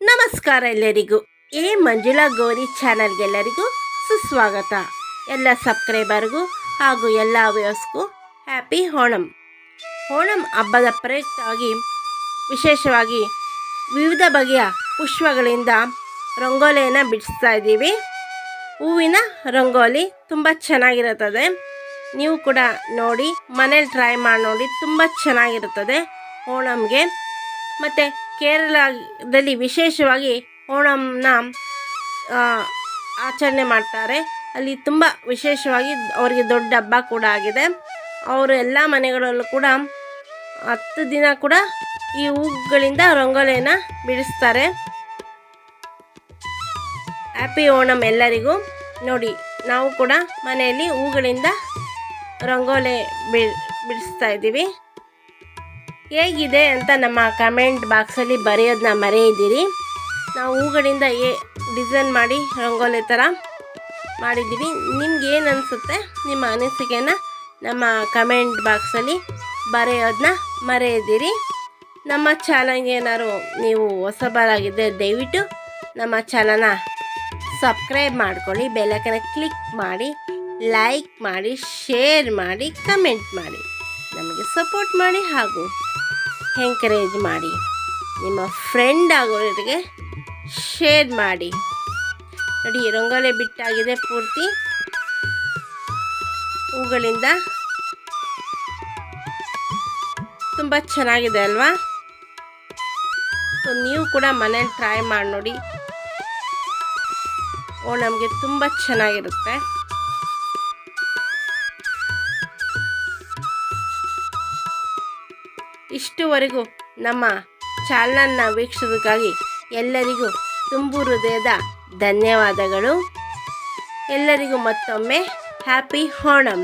ನಮಸ್ಕಾರ ಎಲ್ಲರಿಗೂ. ಎ ಮಂಜುಳಾ ಗೌರಿ ಚಾನಲ್ಗೆಲ್ಲರಿಗೂ ಸುಸ್ವಾಗತ. ಎಲ್ಲ ಸಬ್ಸ್ಕ್ರೈಬರ್ಗೂ ಹಾಗೂ ಎಲ್ಲ ವ್ಯೂಸ್ಗೂ ಹ್ಯಾಪಿ ಓಣಂ. ಓಣಂ ಹಬ್ಬದ ಪ್ರಯುಕ್ತವಾಗಿ ವಿಶೇಷವಾಗಿ ವಿವಿಧ ಬಗೆಯ ಪುಷ್ಪಗಳಿಂದ ರಂಗೋಲಿಯನ್ನು ಬಿಡಿಸ್ತಾ ಇದ್ದೀವಿ. ಹೂವಿನ ರಂಗೋಲಿ ತುಂಬ ಚೆನ್ನಾಗಿರುತ್ತದೆ. ನೀವು ಕೂಡ ನೋಡಿ, ಮನೇಲಿ ಟ್ರೈ ಮಾಡಿ ನೋಡಿ, ತುಂಬ ಚೆನ್ನಾಗಿರುತ್ತದೆ ಓಣಂಗೆ. ಮತ್ತು ಕೇರಳದಲ್ಲಿ ವಿಶೇಷವಾಗಿ ಓಣಂನ ಆಚರಣೆ ಮಾಡ್ತಾರೆ. ಅಲ್ಲಿ ತುಂಬ ವಿಶೇಷವಾಗಿ ಅವರಿಗೆ ದೊಡ್ಡ ಹಬ್ಬ ಕೂಡ ಆಗಿದೆ. ಅವರು ಎಲ್ಲ ಮನೆಗಳಲ್ಲೂ ಕೂಡ ಹತ್ತು ದಿನ ಕೂಡ ಈ ಹೂಗಳಿಂದ ರಂಗೋಲಿಯನ್ನು ಬಿಡಿಸ್ತಾರೆ. ಹ್ಯಾಪಿ ಓಣಂ ಎಲ್ಲರಿಗೂ. ನೋಡಿ, ನಾವು ಕೂಡ ಮನೆಯಲ್ಲಿ ಹೂಗಳಿಂದ ರಂಗೋಲೆ ಬಿಡಿಸ್ತಾ ಇದ್ದೀವಿ. ಹೇಗಿದೆ ಅಂತ ನಮ್ಮ ಕಮೆಂಟ್ ಬಾಕ್ಸಲ್ಲಿ ಬರೆಯೋದನ್ನ ಮರೆಯಿದ್ದೀರಿ. ನಾವು ಹೂಗಳಿಂದ ಏ ಡಿಸೈನ್ ಮಾಡಿ ರಂಗೋಲಿ ಥರ ಮಾಡಿದ್ದೀವಿ. ನಿಮ್ಗೆ ಏನು ಅನಿಸುತ್ತೆ? ನಿಮ್ಮ ಅನಿಸಿಕೆನ ನಮ್ಮ ಕಮೆಂಟ್ ಬಾಕ್ಸಲ್ಲಿ ಬರೆಯೋದನ್ನ ಮರೆಯದಿರಿ ನಮ್ಮ ಚಾನಲ್ಗೆ ಏನಾದ್ರು ನೀವು ಹೊಸಬರಾಗಿದ್ದರೆ ದಯವಿಟ್ಟು ನಮ್ಮ ಚಾನಲ್ನ ಸಬ್ಸ್ಕ್ರೈಬ್ ಮಾಡ್ಕೊಳ್ಳಿ. ಬೆಲ್ಲಕ್ಕನ ಕ್ಲಿಕ್ ಮಾಡಿ ಲೈಕ್ ಮಾಡಿ ಶೇರ್ ಮಾಡಿ ಕಮೆಂಟ್ ಮಾಡಿ. ನಮಗೆ ಸಪೋರ್ಟ್ ಮಾಡಿ ಹಾಗೂ ಎಂಕರೇಜ್ ಮಾಡಿ. ನಿಮ್ಮ ಫ್ರೆಂಡ್ ಆಗೋರಿಗೆ ಶೇರ್ ಮಾಡಿ. ನೋಡಿ, ರಂಗೋಲೆ ಬಿಟ್ಟಾಗಿದೆ ಪೂರ್ತಿ. ಹೂಗಳಿಂದ ತುಂಬ ಚೆನ್ನಾಗಿದೆ ಅಲ್ವಾ? ಸೊ ನೀವು ಕೂಡ ಮನೇಲಿ ಟ್ರೈ ಮಾಡಿ ನೋಡಿ. ಓ, ನಮಗೆ ತುಂಬ ಚೆನ್ನಾಗಿರುತ್ತೆ. ಇಷ್ಟುವರೆಗೂ ನಮ್ಮ ಚಾನಲ್ನ ವೀಕ್ಷಿಸೋದಕ್ಕಾಗಿ ಎಲ್ಲರಿಗೂ ತುಂಬು ಹೃದಯದ ಧನ್ಯವಾದಗಳು. ಎಲ್ಲರಿಗೂ ಮತ್ತೊಮ್ಮೆ ಹ್ಯಾಪಿ ಓಣಂ